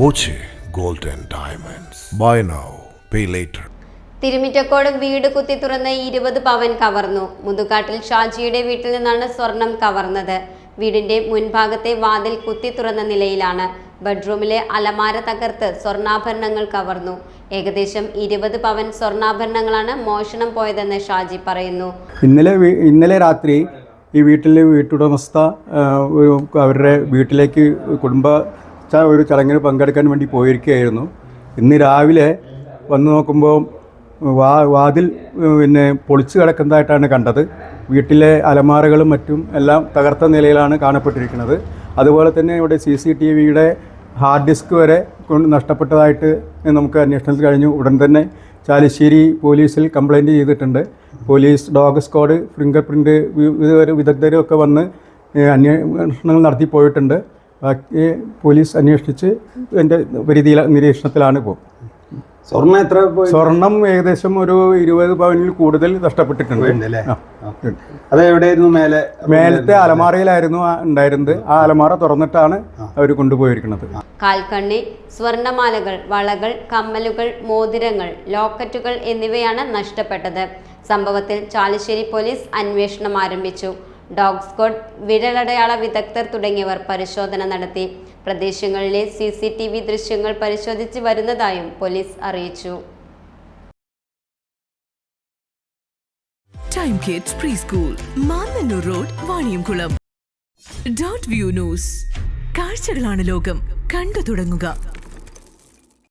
Boche gold and diamonds. Buy now pay later Thirumittakode വീട് കുത്തി തുറന്ന് ഇരുപത് പവൻ കവർന്നു. മുതുകാട്ടിൽ ഷാജിയുടെ വീട്ടിൽ നിന്നാണ് സ്വർണം കവർന്നത്. വീടിന്റെ മുൻഭാഗത്തെ വാതിൽ കുത്തി തുറന്ന നിലയിലാണ്. ബെഡ്റൂമിലെ അലമാര തകർത്ത് സ്വർണാഭരണങ്ങൾ കവർന്നു. ഏകദേശം ഇരുപത് പവൻ സ്വർണാഭരണങ്ങളാണ് മോഷണം പോയതെന്ന് ഷാജി പറയുന്നു. ഇന്നലെ ഇന്നലെ രാത്രി ഈ വീട്ടിലെ വീട്ടുടമസ്ഥ അവരുടെ വീട്ടിലേക്ക് കുടുംബ ഒരു ചടങ്ങിന് പങ്കെടുക്കാൻ വേണ്ടി പോയിരിക്കുകയായിരുന്നു. ഇന്ന് രാവിലെ വന്നു നോക്കുമ്പോൾ വാ വാതിൽ പിന്നെ പൊളിച്ചു കിടക്കുന്നതായിട്ടാണ് കണ്ടത്. വീട്ടിലെ അലമാരകളും മറ്റും എല്ലാം തകർത്ത നിലയിലാണ് കാണപ്പെട്ടിരിക്കുന്നത്. അതുപോലെ തന്നെ ഇവിടെ സി സി ടി വിയുടെ ഹാർഡ് ഡിസ്ക് വരെ കൊണ്ട് നഷ്ടപ്പെട്ടതായിട്ട് നമുക്ക് അന്വേഷണത്തിൽ കഴിഞ്ഞു. ഉടൻ തന്നെ ചാലിശ്ശേരി പോലീസിൽ കംപ്ലൈന്റ് ചെയ്തിട്ടുണ്ട്. Police dog squad fingerprint വിദഗ്ധരും ഒക്കെ വന്ന് അന്വേഷണങ്ങൾ നടത്തി പോയിട്ടുണ്ട്. ബാക്കി പോലീസ് അന്വേഷിച്ച് എന്റെ പരിധിയിൽ നിരീക്ഷണത്തിലാണ് ഇപ്പോൾ. സ്വർണം എത്ര സ്വർണം ഏകദേശം ഒരു ഇരുപത് പവനിൽ കൂടുതൽ നഷ്ടപ്പെട്ടിട്ടുണ്ട്. അല്ലേ? അത് എവിടെയായിരുന്നു? മേലെ മേലത്തെ അലമാറയിലായിരുന്നു ഉണ്ടായിരുന്നത്. ആ അലമാറ തുറന്നിട്ടാണ് അവർ കൊണ്ടുപോയിരിക്കുന്നത്. കാൽക്കണ്ണി സ്വർണമാലകൾ വളകൾ കമ്മലുകൾ മോതിരങ്ങൾ ലോക്കറ്റുകൾ എന്നിവയാണ് നഷ്ടപ്പെട്ടത്. സംഭവത്തിൽ ചാലിശ്ശേരി പോലീസ് അന്വേഷണം ആരംഭിച്ചു. ഡോഗ് സ്ക്വാഡ് വിരലടയാള വിദഗ്ധർ തുടങ്ങിയവർ പരിശോധന നടത്തി. പ്രദേശങ്ങളിലെ സി സി ടി വി ദൃശ്യങ്ങൾ പരിശോധിച്ച് വരുന്നതായും പോലീസ് അറിയിച്ചു. Time kids preschool road view news കാഴ്ചകളാണ് ലോകം. കണ്ടു തുടങ്ങുക.